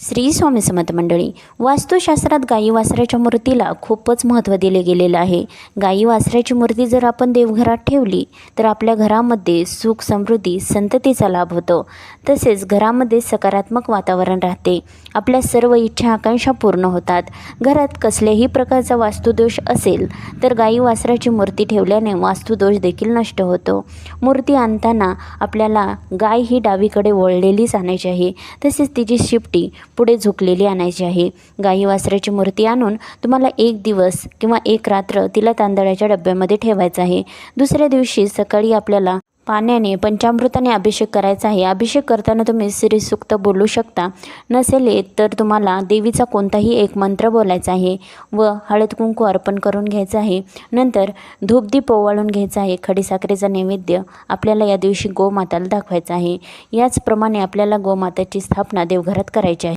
श्री स्वामी समर्थ मंडळी वास्तुशास्त्रात गाई वासराच्या मूर्तीला खूपच महत्त्व दिले गेलेलं आहे. गाई वासराची मूर्ती जर आपण देवघरात ठेवली तर आपल्या घरामध्ये सुख समृद्धी संततीचा लाभ होतो. तसेच घरामध्ये सकारात्मक वातावरण राहते. आपल्या सर्व इच्छा आकांक्षा पूर्ण होतात. घरात कसल्याही प्रकारचा वास्तुदोष असेल तर गाई वासराची मूर्ती ठेवल्याने वास्तुदोष देखील नष्ट होतो. मूर्ती आणताना आपल्याला गाय ही डावीकडे वळलेलीच आणायची आहे. तसेच तिची शिपटी पुढे झुकलेली आणायची आहे. गाई वासराची मूर्ती आणून तुम्हाला एक दिवस किंवा एक रात्र तिला तांदळाच्या डब्यामध्ये ठेवायचं आहे. दुसऱ्या दिवशी सकाळी आपल्याला पाण्याने पंचामृताने अभिषेक करायचा आहे. अभिषेक करताना तुम्ही श्रीसुक्त बोलू शकता. नसेल तर तुम्हाला देवीचा कोणताही एक मंत्र बोलायचा आहे व हळद कुंकू अर्पण करून घ्यायचं आहे. नंतर धूपदीप ओवाळून घ्यायचा आहे. खडीसाखरेचा नैवेद्य आपल्याला या दिवशी गोमाताला दाखवायचा आहे. याचप्रमाणे आपल्याला गोमाताची स्थापना देवघरात करायची आहे.